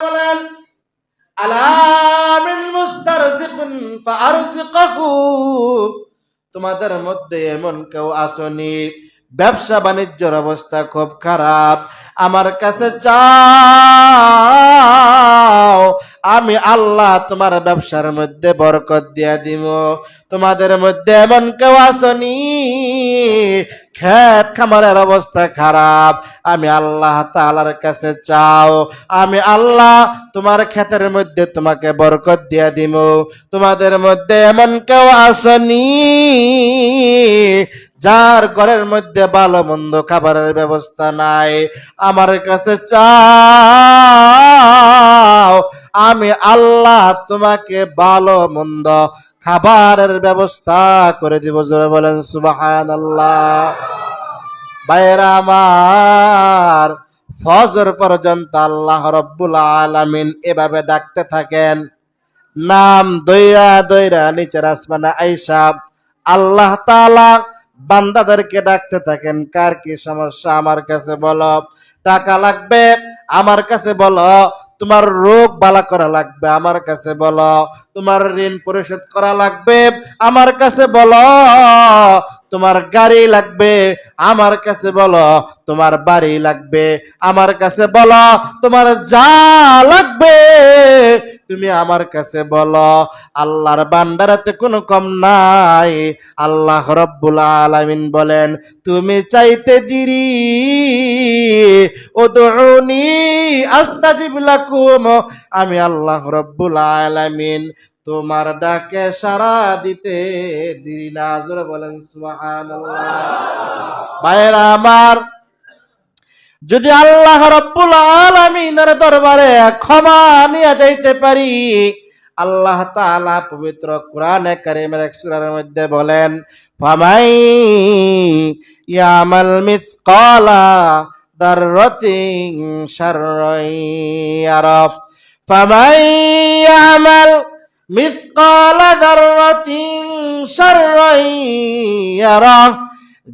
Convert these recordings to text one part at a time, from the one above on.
বলেন আলামিন মুস্তারজিকুন ফাআরজিকাহু। তোমাদের মধ্যে এমন কেউ আসনি। ব্যবসা বাণিজ্যের অবস্থা খুব খারাপ। আমার কাছে চাও, আমি আল্লাহ তোমার ব্যবসার মধ্যে বরকত দিয়া দিব। তোমাদের মধ্যে এমন কেউ আসনি। খামারের অবস্থা খারাপ। আমি আল্লাহ তালার কাছে চাও। আমি আল্লাহ তোমার মধ্যে তোমাকে বরকত দিয়া দিব। তোমাদের মধ্যে এমন কেউ আসনি যার ঘরের মধ্যে ভালো মন্দ খাবারের ব্যবস্থা নাই। আমার কাছে চাও। আমি আল্লাহ তোমাকে ভালো মন্দ খাবারের ব্যবস্থা করে দিব, জোরে বলেন সুবাহান আল্লাহ বাইরা ফজর পর্যন্ত আল্লাহ রব্বুল আলামিন এভাবে ডাকতে থাকেন। নাম দইরা দইরা নিচের আসমানে আইসা আল্লাহ তালা বান্দাদেরকে ডাকতে থাকেন, কার কি সমস্যা আমার কাছে বলো। টাকা লাগবে আমার কাছে বলো তোমার রোগ বালা করা লাগবে, আমার কাছে বলো। তোমার ঋণ পরিশোধ করা লাগবে, আমার কাছে বলো। তোমার গাড়ি লাগবে, আমার কাছে বলো, তোমার বাড়ি লাগবে, আমার কাছে বলো, তোমার যা লাগবে, তুমি আমার কাছে বলো। আল্লাহর বান্দারাতে কোনো কম নাই। আল্লাহ রব্বুল আলামিন বলেন, তুমি চাইতে দিরি, উদউনি, আস্তাজিব লাকুম। আমি আল্লাহ রব্বুল আলামিন তোমার ডাকে সারা দিতে দিরি না। জোরে বলেন ভাইরা আমার, যদি আল্লাহ রব্বুল আলামিনের দরবারে ক্ষমা নিয়ে যাইতে পারি, আল্লাহ তাআলা পবিত্র কোরআনে কারীমের এক মধ্যে বলেন, ফামাই ইয়ামাল মিসকালা দাররাতিন শাররাই ইয়ারা ফামাই ইয়ামাল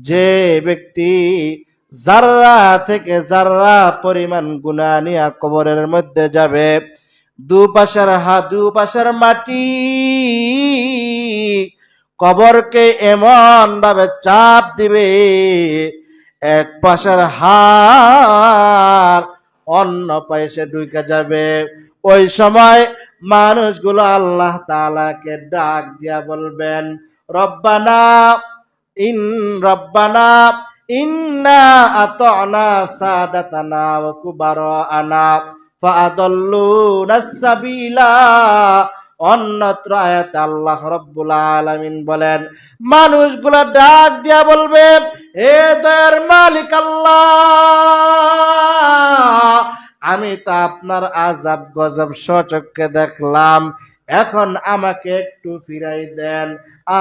যে ব্যক্তি জাররা থেকে জাররা পরিমাণ গুণা নিয়া কবরের মধ্যে যাবে, দুপাশের হা দুপাশের মাটি, কবরকে এমন ভাবে চাপ দিবে, এক পাশের হার অন্য পাশে ঢুকে যাবে। ওই সময় মানুষগুলো আল্লাহ তালাকে ডাক দিয়া বলবেন, রব্বানা, ইন, রব্বানা, ইন্না আতনা সাদাতানা ওয়া কুবারানা ফাআদাল্লুনা সাবিলা। অন্যত্র আয়াতে আল্লাহ রব্বুল আলামিন বলেন, মানুষগুলা ডাক দিয়া বলবে, এ দয়ার মালিক আল্লাহ। আমি তো আপনার আজাব গজব সচক্ষে দেখলাম। এখন আমাকে একটু ফিরাই দেন।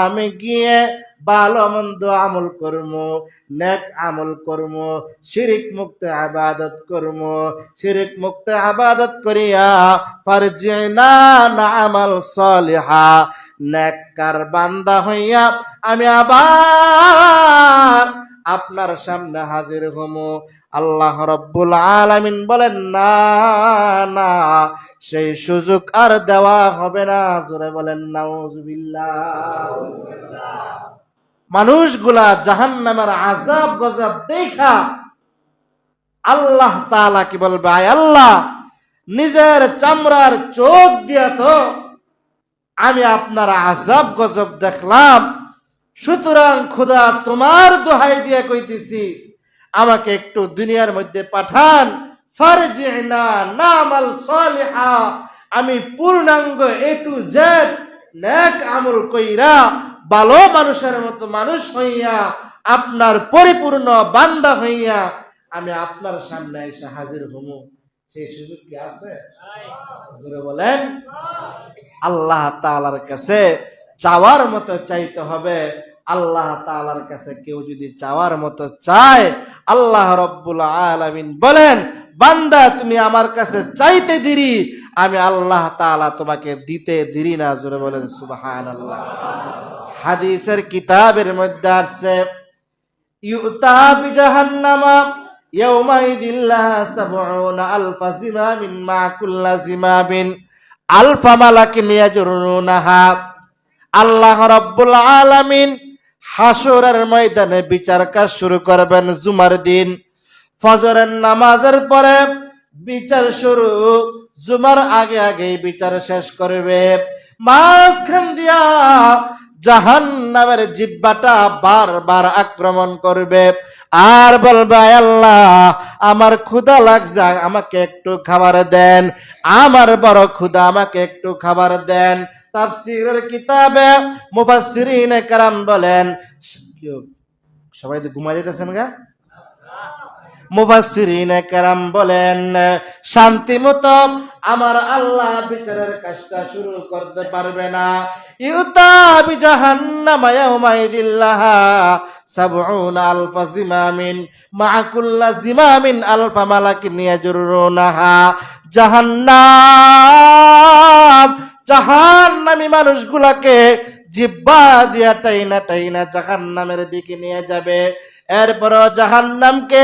আমি গিয়ে ভালো মন্দ আমল করব নেক আমল করব শিরিক মুক্ত আবাদত করব শিরিক মুক্ত আবাদত করিয়া, ফারজিনা আমাল সলিহা। নেককার বান্দা হইয়া আমি আবার আপনার সামনে হাজির হমু। আল্লাহ রব্বুল আলামিন বলেন, না না, সেই সুযোগ আর দেওয়া হবে না। জোরে বলেন নাউজুবিল্লাহ মানুষগুলা জাহান্নামের আজাব গজব দেখা আল্লাহ তালা কি বলবে? আয় আল্লাহ, নিজের চামড়ার চোখ দিয়া তো আমি আপনার আজাব গজব দেখলাম। সুতরাং খোদা তোমার দোহাই দিয়া কইতেছি আমাকে একটু দুনিয়ার মধ্যে পাঠান। আমি পূর্ণাঙ্গ এ টু জেড আমল কইরা ভালো মানুষের মতো মানুষ হইয়া, আপনার পরিপূর্ণ বান্দা হইয়া আমি আপনার সামনে এসে হাজির হমু সেই সুযোগ কি আছে? বলেন। আল্লাহ তালার কাছে চাওয়ার মতো চাইতে হবে। আল্লাহ তাআলার কাছে কেউ যদি চাওয়ার মতো চায়, আল্লাহ রব্বুল আলামিন বলেন, বান্দা, তুমি আমার কাছে চাইতে দিরি, আমি আল্লাহ তাআলা তোমাকে দিতে দিরি না। জোরে বলেন সুবাহান আল্লাহ হাদিসের কিতাবের মধ্যে আসছে, ইউতা বিজাহান্নামা ইয়াউমাইদিল্লাহ সাবউনা আলফা জিমামিন মা কুল্লা জিমাবিন আলফা মালাকিন ইয়াজুরুনাহা। আল্লাহ রাব্বুল আলামিন হাসরের ময়দানে বিচার কাজ শুরু করবেন জুমার দিন। ফজরের নামাজের পরে বিচার শুরু, জুমার আগে আগে বিচার শেষ করবে। মাঝখান দিয়া জাহান নামের জিব্বাটা বারবার আক্রমণ করবে। আর বলবে আল্লাহ, আমার ক্ষুধা লাগছে, আমাকে একটু খাবার দেন। আমার বড় ক্ষুদা আমাকে একটু খাবার দেন। তাফসিরের কিতাবে মুফাসসিরিনে কারাম বলেন, সবাই তো ঘুমাই যেতেছেন গা? কেরাম বলেন, শান্তি আমার আল্লাহ বিচারের কাজটা শুরু করতে পারবে না। আলফা জিমামিন জিমামিন মানুষগুলাকে জিব্বা দিয়া টাইনা টাইনা জাহান্নামের দিকে নিয়ে যাবে। এরপর জাহান্নামকে